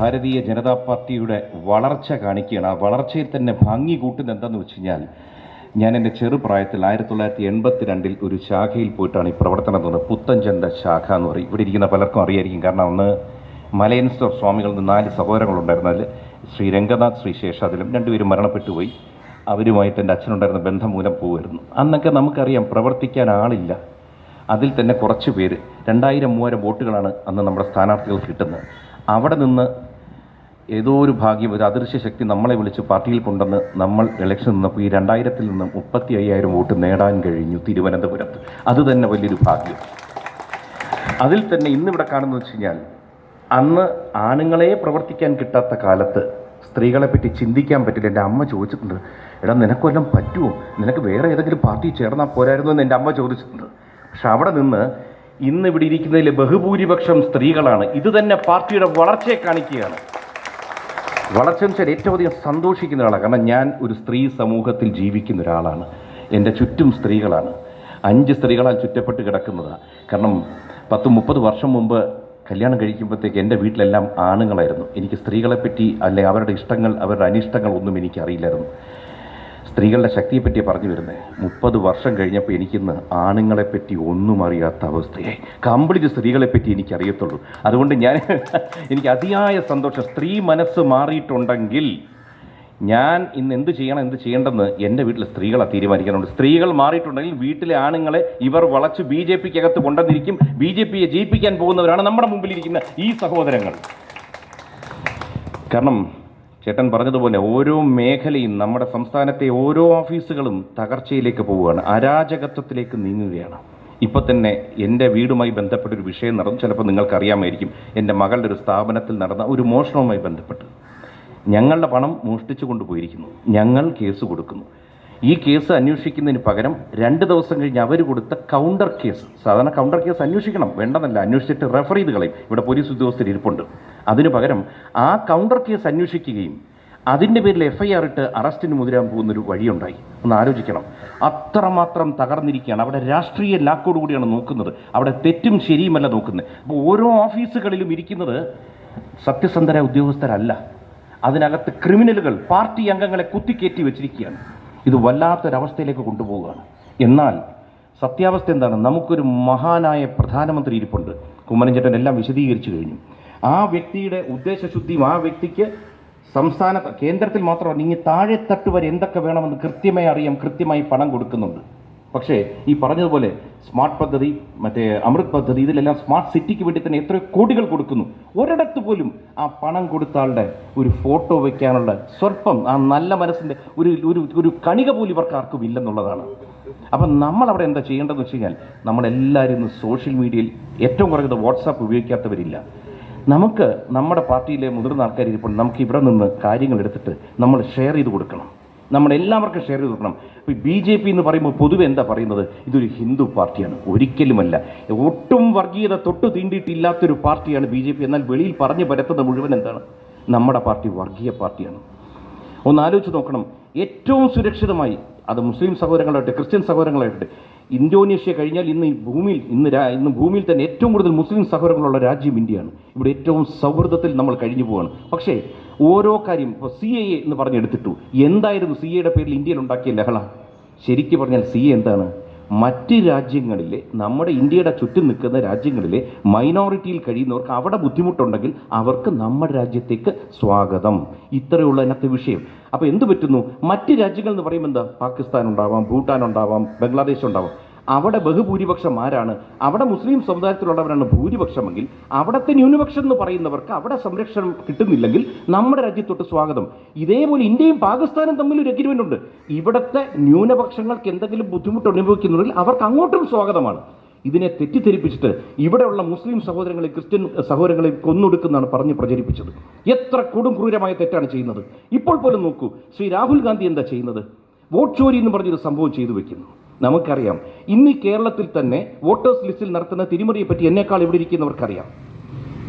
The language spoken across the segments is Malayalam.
ഭാരതീയ ജനതാ പാർട്ടിയുടെ വളർച്ച കാണിക്കുകയാണ്. ആ വളർച്ചയിൽ തന്നെ ഭംഗി കൂട്ടുന്നത് എന്താണെന്ന് വെച്ച് കഴിഞ്ഞാൽ ഞാൻ എന്റെ ചെറുപ്രായത്തിൽ ആയിരത്തി തൊള്ളായിരത്തി എൺപത്തി രണ്ടിൽ ഒരു ശാഖയിൽ പോയിട്ടാണ് ഈ പ്രവർത്തനം തോന്നുന്നത് പുത്തഞ്ചന്ത ശാഖ എന്ന് പറയും. ഇവിടെ ഇരിക്കുന്ന പലർക്കും അറിയായിരിക്കും. കാരണം അന്ന് മലയൻ സ്റ്റോർ സ്വാമികളിൽ നിന്ന് നാല് സഹോദരങ്ങളുണ്ടായിരുന്നു അതിൽ ശ്രീ രംഗനാഥ് ശ്രീ ശേഷാതിലും രണ്ടുപേരും മരണപ്പെട്ടു പോയി അവരുമായിട്ട് എന്റെ അച്ഛനുണ്ടായിരുന്ന ബന്ധം മൂലം പോകുമായിരുന്നു അന്നൊക്കെ നമുക്കറിയാം പ്രവർത്തിക്കാൻ ആളില്ല. അതിൽ തന്നെ കുറച്ച് പേര്. രണ്ടായിരം മൂവായിരം വോട്ടുകളാണ് അന്ന് നമ്മുടെ സ്ഥാനാർത്ഥികൾക്ക് കിട്ടുന്നത്. അവിടെ നിന്ന് ഏതോ ഒരു ഭാഗ്യം ഒരു അദൃശ്യ ശക്തി നമ്മളെ വിളിച്ച് പാർട്ടിയിൽ കൊണ്ടുവന്ന് നമ്മൾ ഇലക്ഷൻ നിന്നപ്പോൾ ഈ രണ്ടായിരത്തിൽ നിന്ന് മുപ്പത്തി അയ്യായിരം വോട്ട് നേടാൻ കഴിഞ്ഞു തിരുവനന്തപുരത്ത്. അത് തന്നെ വലിയൊരു ഭാഗ്യം. അതിൽ തന്നെ ഇന്നിവിടെ കാണുന്നത് വെച്ച് കഴിഞ്ഞാൽ അന്ന് ആണുങ്ങളെ പ്രവർത്തിക്കാൻ കിട്ടാത്ത കാലത്ത് സ്ത്രീകളെ പറ്റി ചിന്തിക്കാൻ പറ്റില്ല. എന്റെ അമ്മ ചോദിച്ചിട്ടുണ്ട് എടാ നിനക്കൊല്ലം പറ്റുമോ? നിനക്ക് വേറെ ഏതെങ്കിലും പാർട്ടി ചേർന്നാൽ പോരായിരുന്നു എന്ന് എന്റെ അമ്മ ചോദിച്ചിട്ടുണ്ട്. പക്ഷെ അവിടെ നിന്ന് ഇന്ന് ഇവിടെ ഇരിക്കുന്നതിൽ ബഹുഭൂരിപക്ഷം സ്ത്രീകളാണ്. ഇത് തന്നെ പാർട്ടിയുടെ വളർച്ചയെ കാണിക്കുകയാണ്. വളർച്ച വെച്ചാൽ ഏറ്റവും അധികം സന്തോഷിക്കുന്ന ഒരാളാണ്. കാരണം ഞാൻ ഒരു സ്ത്രീ സമൂഹത്തിൽ ജീവിക്കുന്ന ഒരാളാണ്. എന്റെ ചുറ്റും സ്ത്രീകളാണ്. അഞ്ച് സ്ത്രീകളാൽ ചുറ്റപ്പെട്ട് കിടക്കുന്നതാണ് കാരണം പത്ത് മുപ്പത് വർഷം മുമ്പ് കല്യാണം കഴിക്കുമ്പോഴത്തേക്ക് എന്റെ വീട്ടിലെല്ലാം ആണുങ്ങളായിരുന്നു. എനിക്ക് സ്ത്രീകളെപ്പറ്റി അല്ലെ അവരുടെ ഇഷ്ടങ്ങൾ അവരുടെ അനിഷ്ടങ്ങൾ ഒന്നും എനിക്കറിയില്ലായിരുന്നു. സ്ത്രീകളുടെ ശക്തിയെപ്പറ്റി പറഞ്ഞു വരുന്നത് മുപ്പത് വർഷം കഴിഞ്ഞപ്പോൾ എനിക്കിന്ന് ആണുങ്ങളെപ്പറ്റി ഒന്നും അറിയാത്ത അവസ്ഥയായി. കംപ്ലീറ്റ് സ്ത്രീകളെപ്പറ്റി എനിക്ക് അറിയത്തുള്ളൂ അതുകൊണ്ട് ഞാൻ എനിക്ക് അതിയായ സന്തോഷം. സ്ത്രീ മനസ്സ് മാറിയിട്ടുണ്ടെങ്കിൽ ഞാൻ ഇന്ന് എന്ത് ചെയ്യണം എന്ത് ചെയ്യേണ്ടെന്ന് എന്റെ വീട്ടിലെ സ്ത്രീകളെ തീരുമാനിക്കാനുണ്ട്. സ്ത്രീകൾ മാറിയിട്ടുണ്ടെങ്കിൽ വീട്ടിലെ ആണുങ്ങളെ ഇവർ വളച്ച് ബി ജെ പിക്ക് അകത്ത് കൊണ്ടുവന്നിരിക്കും. ബി ജെ പിയെ ജയിപ്പിക്കാൻ പോകുന്നവരാണ് നമ്മുടെ മുമ്പിലിരിക്കുന്ന ഈ സഹോദരങ്ങൾ. കാരണം ചേട്ടൻ പറഞ്ഞതുപോലെ ഓരോ മേഖലയും നമ്മുടെ സംസ്ഥാനത്തെ ഓരോ ഓഫീസുകളും തകർച്ചയിലേക്ക് പോവുകയാണ് അരാജകത്വത്തിലേക്ക് നീങ്ങുകയാണ്. ഇപ്പം തന്നെ എന്റെ വീടുമായി ബന്ധപ്പെട്ട ഒരു വിഷയം നടന്നു. ചിലപ്പോൾ നിങ്ങൾക്ക് അറിയാമായിരിക്കും എന്റെ മകളുടെ ഒരു സ്ഥാപനത്തിൽ നടന്ന ഒരു മോഷണവുമായി ബന്ധപ്പെട്ട് ഞങ്ങളുടെ പണം മോഷ്ടിച്ചു കൊണ്ടുപോയിരിക്കുന്നു. ഞങ്ങൾ കേസ് കൊടുക്കുന്നു. ഈ കേസ് അന്വേഷിക്കുന്നതിന് പകരം രണ്ട് ദിവസം കഴിഞ്ഞ് അവർ കൊടുത്ത കൗണ്ടർ കേസ് സാധാരണ കൗണ്ടർ കേസ് അന്വേഷിക്കണം. വേണ്ടെന്നല്ല അന്വേഷിച്ചിട്ട് റെഫർ ചെയ്ത് കളയും. ഇവിടെ പോലീസ് ഉദ്യോഗസ്ഥർ ഇരിപ്പുണ്ട്. അതിന് പകരം ആ കൗണ്ടർ കേസ് അന്വേഷിക്കുകയും അതിന്റെ പേരിൽ എഫ് ഐ ആർ ഇട്ട് അറസ്റ്റിന് മുതിരാൻ പോകുന്നൊരു വഴിയുണ്ടായി. ഒന്ന് ആലോചിക്കണം. അത്രമാത്രം തകർന്നിരിക്കുകയാണ്. അവിടെ രാഷ്ട്രീയ ലാക്കോട് കൂടിയാണ് നോക്കുന്നത്. അവിടെ തെറ്റും ശരിയുമല്ല നോക്കുന്നത്. അപ്പോൾ ഓരോ ഓഫീസുകളിലും ഇരിക്കുന്നത് സത്യസന്ധരായ ഉദ്യോഗസ്ഥരല്ല. അതിനകത്ത് ക്രിമിനലുകൾ പാർട്ടി അംഗങ്ങളെ കുത്തിക്കയറ്റി വെച്ചിരിക്കുകയാണ്. ഇത് വല്ലാത്തൊരവസ്ഥയിലേക്ക് കൊണ്ടുപോവുകയാണ്. എന്നാൽ സത്യാവസ്ഥ എന്താണ്? നമുക്കൊരു മഹാനായ പ്രധാനമന്ത്രി ഇരിപ്പുണ്ട്. കുമ്മനഞ്ചേട്ടൻ എല്ലാം വിശദീകരിച്ചു കഴിഞ്ഞു. ആ വ്യക്തിയുടെ ഉദ്ദേശശുദ്ധിയും ആ വ്യക്തിക്ക് സംസ്ഥാന കേന്ദ്രത്തിൽ മാത്രമല്ല ഇനി താഴെത്തട്ട് വരെ എന്തൊക്കെ വേണമെന്ന് കൃത്യമായി അറിയാം കൃത്യമായി പണം കൊടുക്കുന്നുണ്ട്. പക്ഷേ ഈ പറഞ്ഞതുപോലെ സ്മാർട്ട് പദ്ധതി മറ്റേ അമൃത് പദ്ധതി ഇതിലെല്ലാം സ്മാർട്ട് സിറ്റിക്ക് വേണ്ടി തന്നെ എത്രയോ കോടികൾ കൊടുക്കുന്നു. ഒരിടത്ത് പോലും ആ പണം കൊടുത്ത ആളുടെ ഒരു ഫോട്ടോ വയ്ക്കാനുള്ള സ്വല്പം ആ നല്ല മനസ്സിന്റെ ഒരു ഒരു ഒരു കണിക പോലും ഇവർക്ക് ആർക്കും ഇല്ലെന്നുള്ളതാണ്. അപ്പം നമ്മൾ അവിടെ എന്താ ചെയ്യേണ്ടതെന്ന് വെച്ച് കഴിഞ്ഞാൽ നമ്മളെല്ലാവരും ഇന്ന് സോഷ്യൽ മീഡിയയിൽ ഏറ്റവും കുറഞ്ഞത് വാട്സാപ്പ് ഉപയോഗിക്കാത്തവരില്ല. നമുക്ക് നമ്മുടെ പാർട്ടിയിലെ മുതിർന്ന ആൾക്കാർ ഇപ്പോൾ നമുക്ക് ഇവിടെ നിന്ന് കാര്യങ്ങൾ എടുത്തിട്ട് നമ്മൾ ഷെയർ ചെയ്ത് കൊടുക്കണം. നമ്മൾ എല്ലാവർക്കും ഷെയർ ചെയ്ത് കൊടുക്കണം ബി ജെ പി എന്ന് പറയുമ്പോൾ പൊതുവെ എന്താ പറയുന്നത്? ഇതൊരു ഹിന്ദു പാർട്ടിയാണ്. ഒരിക്കലുമല്ല. ഒട്ടും വർഗീയത തൊട്ട് തീണ്ടിയിട്ടില്ലാത്തൊരു പാർട്ടിയാണ് ബി ജെ പി എന്നാൽ വെളിയിൽ പറഞ്ഞു പരത്തുന്ന മുഴുവൻ എന്താണ്? നമ്മുടെ പാർട്ടി വർഗീയ പാർട്ടിയാണ്. ഒന്ന് ആലോചിച്ച് നോക്കണം. ഏറ്റവും സുരക്ഷിതമായി അത് മുസ്ലിം സഹോദരങ്ങളായിട്ട് ക്രിസ്ത്യൻ സഹോദരങ്ങളായിട്ട് ഇന്തോനേഷ്യ കഴിഞ്ഞാൽ ഇന്ന് ഈ ഭൂമിയിൽ ഇന്ന് ഇന്ന് ഭൂമിയിൽ തന്നെ ഏറ്റവും കൂടുതൽ മുസ്ലിം സഹോദരങ്ങളുള്ള രാജ്യം ഇന്ത്യയാണ്. ഇവിടെ ഏറ്റവും സൗഹൃദത്തിൽ നമ്മൾ കഴിഞ്ഞു പോവാണ്. പക്ഷേ ഓരോ കാര്യം ഇപ്പോൾ സി എ എന്ന് പറഞ്ഞെടുത്തിട്ടു എന്തായിരുന്നു സി എയുടെ പേരിൽ ഇന്ത്യയിൽ ഉണ്ടാക്കിയ ലഹള? ശരിക്കും പറഞ്ഞാൽ സി എ എന്താണ്? മറ്റ് രാജ്യങ്ങളിലെ നമ്മുടെ ഇന്ത്യയുടെ ചുറ്റും നിൽക്കുന്ന രാജ്യങ്ങളിലെ മൈനോറിറ്റിയിൽ കഴിയുന്നവർക്ക് അവിടെ ബുദ്ധിമുട്ടുണ്ടെങ്കിൽ അവർക്ക് നമ്മുടെ രാജ്യത്തേക്ക് സ്വാഗതം. ഇത്രയുള്ള അതിനകത്ത് വിഷയം. അപ്പോൾ എന്ത് പറ്റുന്നു? മറ്റ് രാജ്യങ്ങൾ എന്ന് പറയുമ്പോൾ എന്താ? പാകിസ്ഥാൻ ഉണ്ടാവാം ഭൂട്ടാൻ ഉണ്ടാവാം ബംഗ്ലാദേശ് ഉണ്ടാവാം. അവിടെ ബഹുഭൂരിപക്ഷം ആരാണ്? അവിടെ മുസ്ലിം സമുദായത്തിലുള്ളവരാണ് ഭൂരിപക്ഷമെങ്കിൽ അവിടുത്തെ ന്യൂനപക്ഷം എന്ന് പറയുന്നവർക്ക് അവിടെ സംരക്ഷണം കിട്ടുന്നില്ലെങ്കിൽ നമ്മുടെ രാജ്യത്തോട്ട് സ്വാഗതം. ഇതേപോലെ ഇന്ത്യയും പാകിസ്ഥാനും തമ്മിൽ ഒരു അഗ്രിമെന്റ് ഉണ്ട്. ഇവിടുത്തെ ന്യൂനപക്ഷങ്ങൾക്ക് എന്തെങ്കിലും ബുദ്ധിമുട്ട് അനുഭവിക്കുന്നുണ്ടെങ്കിൽ അവർക്ക് അങ്ങോട്ടും സ്വാഗതമാണ്. ഇതിനെ തെറ്റിദ്ധരിപ്പിച്ചിട്ട് ഇവിടെയുള്ള മുസ്ലിം സഹോദരങ്ങളെ ക്രിസ്ത്യൻ സഹോദരങ്ങളെ കൊന്നൊടുക്കുന്നതാണ് പറഞ്ഞ് പ്രചരിപ്പിച്ചത്. എത്ര കൊടും ക്രൂരമായ തെറ്റാണ് ചെയ്യുന്നത്. ഇപ്പോൾ പോലും നോക്കൂ ശ്രീ രാഹുൽ ഗാന്ധി എന്താ ചെയ്യുന്നത്? വോട്ട് ചോരി എന്ന് പറഞ്ഞൊരു സംഭവം ചെയ്തു വെക്കുന്നു. നമുക്കറിയാം ഇന്ന് കേരളത്തിൽ തന്നെ വോട്ടേഴ്സ് ലിസ്റ്റിൽ നടത്തുന്ന തിരിമറിയെ പറ്റി എന്നേക്കാൾ ഇവിടെ ഇരിക്കുന്നവർക്കറിയാം.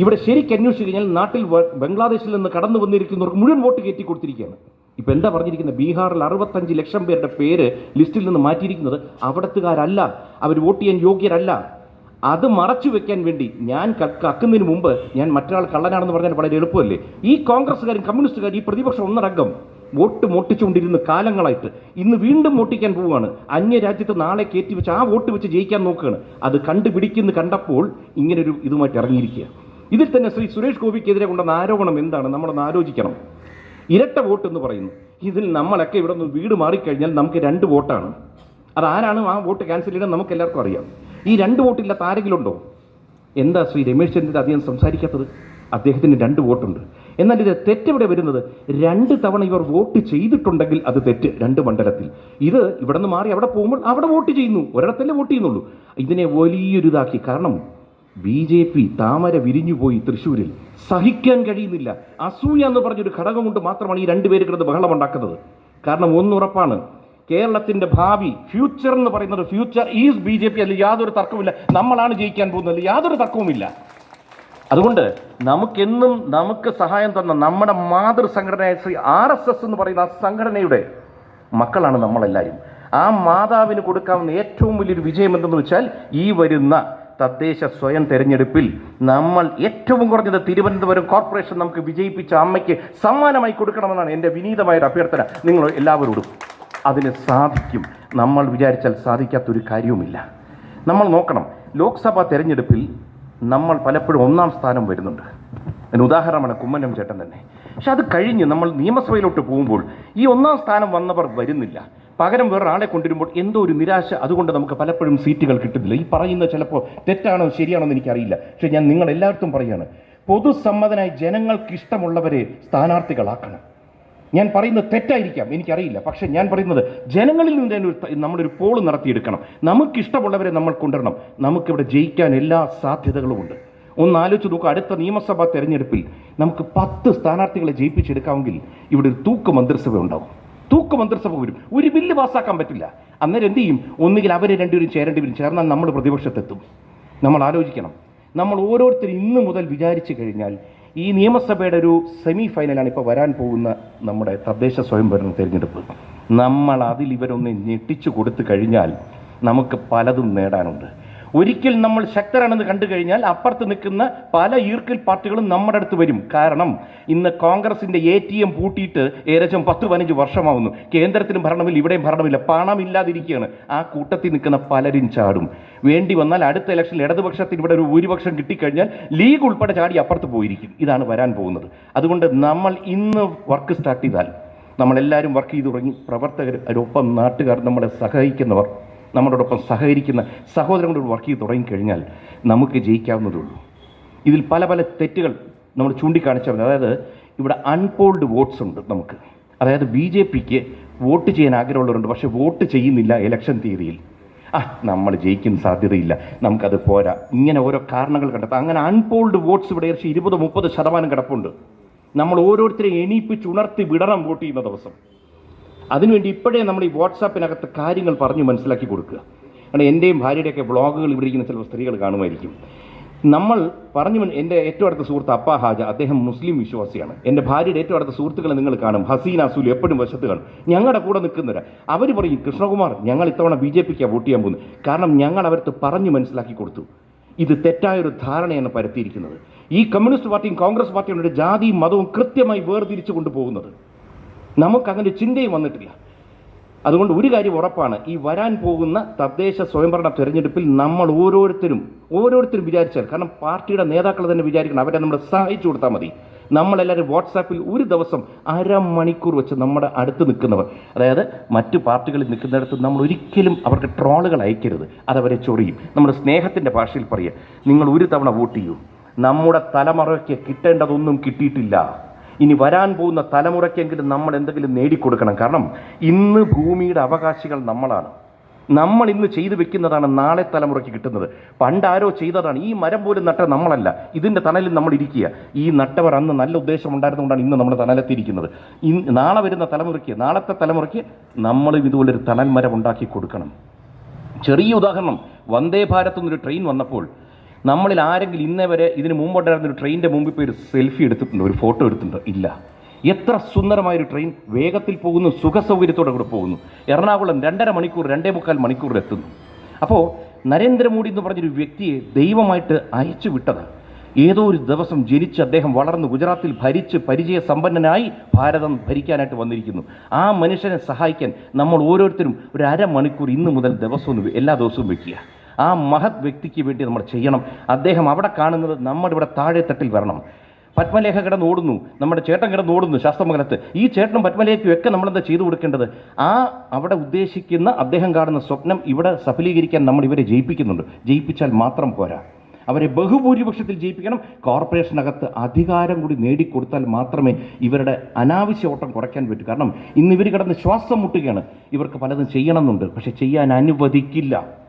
ഇവിടെ ശരിക്കും അന്വേഷിച്ച് കഴിഞ്ഞാൽ നാട്ടിൽ ബംഗ്ലാദേശിൽ നിന്ന് കടന്നു വന്നിരിക്കുന്നവർക്ക് മുഴുവൻ വോട്ട് കയറ്റി കൊടുത്തിരിക്കുകയാണ്. ഇപ്പൊ എന്താ പറഞ്ഞിരിക്കുന്നത്? ബീഹാറിൽ അറുപത്തഞ്ച് ലക്ഷം പേരുടെ പേര് ലിസ്റ്റിൽ നിന്ന് മാറ്റിയിരിക്കുന്നത് അവിടത്തുകാരല്ല. അവർ വോട്ട് ചെയ്യാൻ യോഗ്യരല്ല. അത് മറച്ചു വെക്കാൻ വേണ്ടി ഞാൻ കക്കുന്നതിന് മുമ്പ് ഞാൻ മറ്റൊരാൾ കള്ളനാണെന്ന് പറഞ്ഞാൽ വളരെ എളുപ്പമല്ലേ? ഈ കോൺഗ്രസ്സുകാരും കമ്മ്യൂണിസ്റ്റുകാരും ഈ പ്രതിപക്ഷം ഒന്നടങ്കം വോട്ട് മോട്ടിച്ചുകൊണ്ടിരുന്ന കാലങ്ങളായിട്ട് ഇന്ന് വീണ്ടും മോട്ടിക്കാൻ പോവുകയാണ്. അന്യ രാജ്യത്ത് നാളെ കയറ്റി വെച്ച് ആ വോട്ട് വെച്ച് ജയിക്കാൻ നോക്കുകയാണ്. അത് കണ്ടുപിടിക്കുന്ന കണ്ടപ്പോൾ ഇങ്ങനൊരു ഇതുമായിട്ട് ഇറങ്ങിയിരിക്കുക ഇതിൽ തന്നെ ശ്രീ സുരേഷ് ഗോപിക്കെതിരെ കൊണ്ടുവന്ന ആരോപണം എന്താണ്? നമ്മളൊന്ന് ആലോചിക്കണം. ഇരട്ട വോട്ട് എന്ന് പറയുന്നു. ഇതിൽ നമ്മളൊക്കെ ഇവിടെ നിന്ന് വീട് മാറിക്കഴിഞ്ഞാൽ നമുക്ക് രണ്ട് വോട്ടാണ്. അത് ആരാണ് ആ വോട്ട് ക്യാൻസൽ ചെയ്യണം നമുക്ക് എല്ലാവർക്കും അറിയാം. ഈ രണ്ട് വോട്ടില്ലാത്ത ആരെങ്കിലും ഉണ്ടോ? എന്താ ശ്രീ രമേശ് ചന്ദ്രൻ അധികം സംസാരിക്കാത്തത്? അദ്ദേഹത്തിന് രണ്ട് വോട്ടുണ്ട്. എന്നാൽ ഇത് തെറ്റെവിടെ വരുന്നത് രണ്ട് തവണ ഇവർ വോട്ട് ചെയ്തിട്ടുണ്ടെങ്കിൽ അത് തെറ്റ് രണ്ട് മണ്ഡലത്തിൽ. ഇത് ഇവിടെ നിന്ന് മാറി അവിടെ പോകുമ്പോൾ അവിടെ വോട്ട് ചെയ്യുന്നു. ഒരിടത്തല്ലേ വോട്ട് ചെയ്യുന്നുള്ളൂ. ഇതിനെ വലിയൊരു ഇതാക്കി കാരണം ബി ജെ പി താമര വിരിഞ്ഞുപോയി തൃശ്ശൂരിൽ. സഹിക്കാൻ കഴിയുന്നില്ല. അസൂയ എന്ന് പറഞ്ഞൊരു ഘടകം കൊണ്ട് മാത്രമാണ് ഈ രണ്ടുപേര് കിടന്ന് ബഹളമുണ്ടാക്കുന്നത് കാരണം ഒന്നുറപ്പാണ് കേരളത്തിന്റെ ഭാവി ഫ്യൂച്ചർ എന്ന് പറയുന്നത് future is B J P അല്ല യാതൊരു തർക്കവുമില്ല. നമ്മളാണ് ജയിക്കാൻ പോകുന്നത് യാതൊരു തർക്കവുമില്ല. അതുകൊണ്ട് നമുക്കെന്നും നമുക്ക് സഹായം തന്ന നമ്മുടെ മാതൃസംഘടനയായ ശ്രീ ആർ എസ് എസ് എന്ന് പറയുന്ന ആ സംഘടനയുടെ മക്കളാണ് നമ്മളെല്ലാവരും. ആ മാതാവിന് കൊടുക്കാവുന്ന ഏറ്റവും വലിയൊരു വിജയം എന്തെന്ന് വെച്ചാൽ ഈ വരുന്ന തദ്ദേശ സ്വയം തെരഞ്ഞെടുപ്പിൽ നമ്മൾ ഏറ്റവും കുറഞ്ഞത് തിരുവനന്തപുരം കോർപ്പറേഷൻ നമുക്ക് വിജയിപ്പിച്ച അമ്മയ്ക്ക് സമ്മാനമായി കൊടുക്കണമെന്നാണ് എന്റെ വിനീതമായ ഒരു അഭ്യർത്ഥന. നിങ്ങൾ എല്ലാവരോടും. അതിന് സാധിക്കും. നമ്മൾ വിചാരിച്ചാൽ സാധിക്കാത്തൊരു കാര്യവുമില്ല. നമ്മൾ നോക്കണം. ലോക്സഭാ തെരഞ്ഞെടുപ്പിൽ നമ്മൾ പലപ്പോഴും ഒന്നാം സ്ഥാനം വരുന്നുണ്ട്. അതിന് ഉദാഹരണമാണ് കുമ്മനം ചേട്ടൻ തന്നെ. പക്ഷെ അത് കഴിഞ്ഞ് നമ്മൾ നിയമസഭയിലോട്ട് പോകുമ്പോൾ ഈ ഒന്നാം സ്ഥാനം വന്നവർ വരുന്നില്ല. പകരം വേറൊരാളെ കൊണ്ടുവരുമ്പോൾ എന്തോ ഒരു നിരാശ അതുകൊണ്ട് നമുക്ക് പലപ്പോഴും സീറ്റുകൾ കിട്ടുന്നില്ല. ഈ പറയുന്നത് ചിലപ്പോൾ തെറ്റാണോ ശരിയാണോ എന്ന് എനിക്കറിയില്ല. പക്ഷെ ഞാൻ നിങ്ങൾ എല്ലായിടത്തും പറയാണ് പൊതുസമ്മതനായി ജനങ്ങൾക്ക് ഇഷ്ടമുള്ളവരെ സ്ഥാനാർത്ഥികളാക്കണം. ഞാൻ പറയുന്നത് തെറ്റായിരിക്കാം എനിക്കറിയില്ല. പക്ഷെ ഞാൻ പറയുന്നത് ജനങ്ങളിൽ നിന്ന് തന്നെ ഒരു നമ്മളൊരു പോൾ നടത്തിയെടുക്കണം. നമുക്കിഷ്ടമുള്ളവരെ നമ്മൾ കൊണ്ടുവരണം. നമുക്കിവിടെ ജയിക്കാൻ എല്ലാ സാധ്യതകളുമുണ്ട് ഒന്ന് ആലോചിച്ച് നോക്കുക അടുത്ത നിയമസഭാ തെരഞ്ഞെടുപ്പിൽ നമുക്ക് പത്ത് സ്ഥാനാർത്ഥികളെ ജയിപ്പിച്ചെടുക്കാമെങ്കിൽ ഇവിടെ ഒരു തൂക്ക് മന്ത്രിസഭ ഉണ്ടാവും. തൂക്ക് മന്ത്രിസഭ വരും. ഒരു ബില്ല് പാസ്സാക്കാൻ പറ്റില്ല. അന്നേരം എന്ത് ചെയ്യും? ഒന്നുകിൽ അവർ രണ്ടുപേരും ചേരേണ്ടി വരും. ചേർന്നാൽ നമ്മൾ പ്രതിപക്ഷത്തെത്തും. നമ്മൾ ആലോചിക്കണം. നമ്മൾ ഓരോരുത്തരും ഇന്ന് മുതൽ വിചാരിച്ചു കഴിഞ്ഞാൽ ഈ നിയമസഭയുടെ ഒരു സെമി ഫൈനലാണ് ഇപ്പോൾ വരാൻ പോകുന്ന നമ്മുടെ തദ്ദേശ സ്വയംഭരണ തിരഞ്ഞെടുപ്പ്. നമ്മൾ അതിൽ ഇവരൊന്ന് ഞെട്ടിച്ചു കൊടുത്തു കഴിഞ്ഞാൽ നമുക്ക് പലതും നേടാനുണ്ട്. ഒരിക്കൽ നമ്മൾ ശക്തരാണെന്ന് കണ്ടു കഴിഞ്ഞാൽ അപ്പുറത്ത് നിൽക്കുന്ന പല ഈർക്കിൽ പാർട്ടികളും നമ്മുടെ അടുത്ത് വരും. കാരണം ഇന്ന് കോൺഗ്രസിന്റെ എ ടി എം പൂട്ടിയിട്ട് ഏകദേശം പത്ത് പതിനഞ്ച് വർഷമാവുന്നു. കേന്ദ്രത്തിലും ഭരണമില്ല ഇവിടെയും ഭരണമില്ല. പണമില്ലാതിരിക്കുകയാണ്. ആ കൂട്ടത്തിൽ നിൽക്കുന്ന പലരും ചാടും. വേണ്ടി വന്നാൽ അടുത്ത ഇലക്ഷനിൽ ഇടതുപക്ഷത്തിന് ഇവിടെ ഒരു ഭൂരിപക്ഷം കിട്ടിക്കഴിഞ്ഞാൽ ലീഗ് ഉൾപ്പെടെ ചാടി അപ്പുറത്ത് പോയിരിക്കും. ഇതാണ് വരാൻ പോകുന്നത്. അതുകൊണ്ട് നമ്മൾ ഇന്ന് വർക്ക് സ്റ്റാർട്ട് ചെയ്താൽ നമ്മളെല്ലാവരും വർക്ക് ചെയ്തു തുടങ്ങി പ്രവർത്തകർ അതിനൊപ്പം നാട്ടുകാർ നമ്മളെ സഹായിക്കുന്നവർ നമ്മളോടൊപ്പം സഹകരിക്കുന്ന സഹോദരങ്ങളോട് വർക്ക് ചെയ്ത് തുടങ്ങിക്കഴിഞ്ഞാൽ നമുക്ക് ജയിക്കാവുന്നതേ ഉള്ളൂ ഇതിൽ പല പല തെറ്റുകൾ നമ്മൾ ചൂണ്ടിക്കാണിച്ചാൽ മതി അതായത് ഇവിടെ അൺപോൾഡ് വോട്ട്സ് ഉണ്ട് നമുക്ക്. അതായത് ബി ജെ പിക്ക് വോട്ട് ചെയ്യാൻ ആഗ്രഹമുള്ളവരുണ്ട് പക്ഷെ വോട്ട് ചെയ്യുന്നില്ല ഇലക്ഷൻ തീയതിയിൽ. ആ നമ്മൾ ജയിക്കുന്ന സാധ്യതയില്ല. നമുക്കത് പോരാ. ഇങ്ങനെ ഓരോ കാരണങ്ങൾ കണ്ടെത്താം. അങ്ങനെ അൺപോൾഡ് വോട്ട്സ് ഇവിടെ ഏകദേശം ഇരുപത് മുപ്പത് ശതമാനം കിടപ്പുണ്ട്. നമ്മൾ ഓരോരുത്തരെ എണീപ്പിച്ച് ഉണർത്തി വിടണം വോട്ട് ചെയ്യുന്ന ദിവസം. അതിനുവേണ്ടി ഇപ്പോഴേ നമ്മൾ ഈ വാട്സാപ്പിനകത്ത് കാര്യങ്ങൾ പറഞ്ഞു മനസ്സിലാക്കി കൊടുക്കുക. കാരണം എന്റെയും ഭാര്യയുടെയൊക്കെ വ്ളോഗുകൾ ഇവിടെ ഇരിക്കുന്ന ചില സ്ത്രീകൾ കാണുമായിരിക്കും. നമ്മൾ പറഞ്ഞു എന്റെ ഏറ്റവും അടുത്ത സുഹൃത്ത് അപ്പ ഹാജ അദ്ദേഹം മുസ്ലിം വിശ്വാസിയാണ്. എന്റെ ഭാര്യയുടെ ഏറ്റവും അടുത്ത സുഹൃത്തുക്കളെ നിങ്ങൾ കാണും. ഹസീന അസൂൽ എപ്പോഴും വശത്ത് കാണും. ഞങ്ങളുടെ കൂടെ നിൽക്കുന്നവരാ. അവർ പറയും കൃഷ്ണകുമാർ ഞങ്ങൾ ഇത്തവണ ബി ജെ പിക്കാണ് വോട്ട് ചെയ്യാൻ പോകുന്നത്. കാരണം ഞങ്ങൾ അവർക്ക് പറഞ്ഞു മനസ്സിലാക്കി കൊടുത്തു. ഇത് തെറ്റായൊരു ധാരണയാണ് പരത്തിയിരിക്കുന്നത്. ഈ കമ്മ്യൂണിസ്റ്റ് പാർട്ടിയും കോൺഗ്രസ് പാർട്ടിയും ജാതിയും മതവും കൃത്യമായി വേർതിരിച്ചു കൊണ്ടുപോകുന്നത്. നമുക്ക് അങ്ങനെ ചിന്തയും വന്നിട്ടില്ല. അതുകൊണ്ട് ഒരു കാര്യം ഉറപ്പാണ് ഈ വരാൻ പോകുന്ന തദ്ദേശ സ്വയംഭരണ തെരഞ്ഞെടുപ്പിൽ നമ്മൾ ഓരോരുത്തരും ഓരോരുത്തരും വിചാരിച്ചാൽ കാരണം പാർട്ടിയുടെ നേതാക്കൾ തന്നെ വിചാരിക്കണം അവരെ നമ്മൾ സഹായിച്ചു കൊടുത്താൽ മതി. നമ്മളെല്ലാവരും വാട്സാപ്പിൽ ഒരു ദിവസം അരമണിക്കൂർ വെച്ച് നമ്മുടെ അടുത്ത് നിൽക്കുന്നവർ അതായത് മറ്റു പാർട്ടികളിൽ നിൽക്കുന്നിടത്ത് നമ്മൾ ഒരിക്കലും അവർക്ക് ട്രോളുകൾ അയക്കരുത് അതവരെ ചൊറിയും. നമ്മുടെ സ്നേഹത്തിന്റെ ഭാഷയിൽ പറയുക നിങ്ങൾ ഒരു തവണ വോട്ട് ചെയ്യൂ. നമ്മുടെ തലമുറയ്ക്ക് കിട്ടേണ്ടതൊന്നും കിട്ടിയിട്ടില്ല. ഇനി വരാൻ പോകുന്ന തലമുറയ്ക്കെങ്കിലും നമ്മൾ എന്തെങ്കിലും നേടിക്കൊടുക്കണം. കാരണം ഇന്ന് ഭൂമിയുടെ അവകാശികൾ നമ്മളാണ്. നമ്മൾ ഇന്ന് ചെയ്തു വെക്കുന്നതാണ് നാളെ തലമുറയ്ക്ക് കിട്ടുന്നത്. പണ്ടാരോ ചെയ്തതാണ്. ഈ മരം പോലും നട്ട നമ്മളല്ല. ഇതിന്റെ തണലിൽ നമ്മൾ ഇരിക്കുക. ഈ നട്ടവർ അന്ന് നല്ല ഉദ്ദേശം ഉണ്ടായിരുന്നുകൊണ്ടാണ് ഇന്ന് നമ്മൾ തണലെത്തിയിരിക്കുന്നത് നാളെ വരുന്ന തലമുറയ്ക്ക് നാളത്തെ തലമുറയ്ക്ക് നമ്മളും ഇതുപോലൊരു തണൽ മരം ഉണ്ടാക്കി കൊടുക്കണം. ചെറിയ ഉദാഹരണം. വന്ദേ ഭാരത് എന്നൊരു ട്രെയിൻ വന്നപ്പോൾ നമ്മളിൽ ആരെങ്കിലും ഇന്നേ വരെ ഇതിന് മുമ്പുണ്ടായിരുന്ന ഒരു ട്രെയിനിന്റെ മുമ്പിൽ പോയി ഒരു സെൽഫി എടുത്തിട്ടുണ്ടോ? ഒരു ഫോട്ടോ എടുത്തിട്ടുണ്ടോ? ഇല്ല. എത്ര സുന്ദരമായൊരു ട്രെയിൻ വേഗത്തിൽ പോകുന്നു സുഖസൗകര്യത്തോടെ കൂടെ പോകുന്നു. എറണാകുളം രണ്ടര മണിക്കൂർ രണ്ടേ മുക്കാൽ മണിക്കൂറിൽ എത്തുന്നു. അപ്പോൾ നരേന്ദ്രമോദി എന്ന് പറഞ്ഞൊരു വ്യക്തിയെ ദൈവമായിട്ട് അയച്ചു വിട്ടത്. ഏതോ ഒരു ദിവസം ജനിച്ച് അദ്ദേഹം വളർന്ന് ഗുജറാത്തിൽ ഭരിച്ച് പരിചയ സമ്പന്നനായി ഭാരതം ഭരിക്കാനായിട്ട് വന്നിരിക്കുന്നു. ആ മനുഷ്യനെ സഹായിക്കാൻ നമ്മൾ ഓരോരുത്തരും ഒരു അരമണിക്കൂർ ഇന്ന് മുതൽ ദിവസവും എല്ലാ ദിവസവും വെക്കുക. ആ മഹത് വ്യക്തിക്ക് വേണ്ടി നമ്മൾ ചെയ്യണം. അദ്ദേഹം അവിടെ കാണുന്നത് നമ്മുടെ ഇവിടെ താഴെത്തട്ടിൽ വരണം. പത്മലേഖ കിടന്ന് ഓടുന്നു. നമ്മുടെ ചേട്ടൻ കിടന്ന് ഓടുന്നു ശാസ്ത്രമംഗലത്ത്. ഈ ചേട്ടനും പത്മലേഖയും ഒക്കെ നമ്മളെന്താ ചെയ്തു കൊടുക്കേണ്ടത്? ആ അവിടെ ഉദ്ദേശിക്കുന്ന അദ്ദേഹം കാണുന്ന സ്വപ്നം ഇവിടെ സഫലീകരിക്കാൻ നമ്മൾ ഇവരെ ജയിപ്പിക്കുന്നുണ്ട്. ജയിപ്പിച്ചാൽ മാത്രം പോരാ. അവരെ ബഹുഭൂരിപക്ഷത്തിൽ ജയിപ്പിക്കണം. കോർപ്പറേഷനകത്ത് അധികാരം കൂടി നേടിക്കൊടുത്താൽ മാത്രമേ ഇവരുടെ അനാവശ്യ ഓട്ടം കുറയ്ക്കാൻ പറ്റൂ. കാരണം ഇന്ന് ഇവർ കിടന്ന് ശ്വാസം മുട്ടുകയാണ്. ഇവർക്ക് പലതും ചെയ്യണമെന്നുണ്ട്. പക്ഷെ ചെയ്യാൻ അനുവദിക്കില്ല.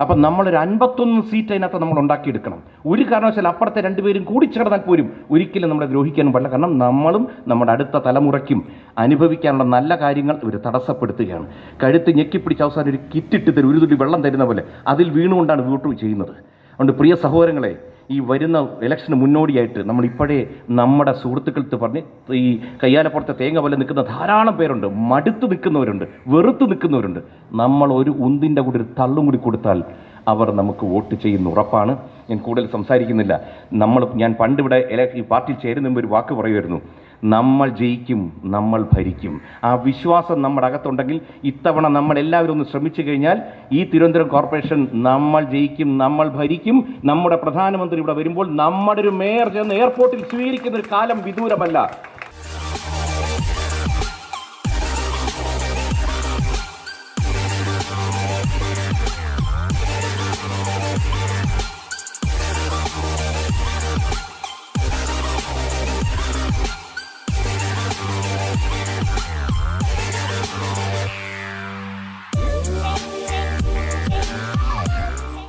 അപ്പം നമ്മളൊരു അൻപത്തൊന്ന് സീറ്റ് അതിനകത്ത് നമ്മൾ ഉണ്ടാക്കിയെടുക്കണം. ഒരു കാരണവശാൽ അപ്പുറത്തെ രണ്ടുപേരും കൂടി ചേർന്നാൽ പോരും. ഒരിക്കലും നമ്മളെ ദ്രോഹിക്കാനും പാടില്ല. കാരണം നമ്മളും നമ്മുടെ അടുത്ത തലമുറയ്ക്കും അനുഭവിക്കാനുള്ള നല്ല കാര്യങ്ങൾ ഇവർ തടസ്സപ്പെടുത്തുകയാണ്. കഴുത്ത് ഞെക്കിപ്പിടിച്ച് അവസാനം ഒരു കിറ്റിട്ട് തരും ഒരു തുള്ളി വെള്ളം തരുന്ന പോലെ അതിൽ വീണുകൊണ്ടാണ് വീട്ടു ചെയ്യുന്നത്. അതുകൊണ്ട് പ്രിയ സഹോദരങ്ങളെ ഈ വരുന്ന ഇലക്ഷന് മുന്നോടിയായിട്ട് നമ്മൾ ഇപ്പോഴേ നമ്മുടെ സുഹൃത്തുക്കൾക്ക് പറഞ്ഞ് ഈ കയ്യാലപ്പുറത്തെ തേങ്ങ പോലെ നിൽക്കുന്ന ധാരാളം പേരുണ്ട്. മടുത്ത് നിൽക്കുന്നവരുണ്ട്. വെറുത്ത് നിൽക്കുന്നവരുണ്ട്. നമ്മൾ ഒരു ഉന്തിന്റെ കൂടി ഒരു തള്ളും കൂടി കൊടുത്താൽ അവർ നമുക്ക് വോട്ട് ചെയ്യുന്ന ഉറപ്പാണ്. ഞാൻ കൂടുതൽ സംസാരിക്കുന്നില്ല. നമ്മൾ ഞാൻ പണ്ടിവിടെ ഈ പാർട്ടിയിൽ ചേരുന്ന ഒരു വാക്ക് പറയുമായിരുന്നു. നമ്മൾ ജയിക്കും നമ്മൾ ഭരിക്കും. ആ വിശ്വാസം നമ്മുടെ അകത്തുണ്ടെങ്കിൽ ഇത്തവണ നമ്മൾ എല്ലാവരും ഒന്ന് ശ്രമിച്ചു കഴിഞ്ഞാൽ ഈ തിരുവനന്തപുരം കോർപ്പറേഷൻ നമ്മൾ ജയിക്കും നമ്മൾ ഭരിക്കും. നമ്മുടെ പ്രധാനമന്ത്രി ഇവിടെ വരുമ്പോൾ നമ്മുടെ ഒരു മേയർ ചെന്ന് എയർപോർട്ടിൽ സ്വീകരിക്കുന്ന ഒരു കാലം വിദൂരമല്ല.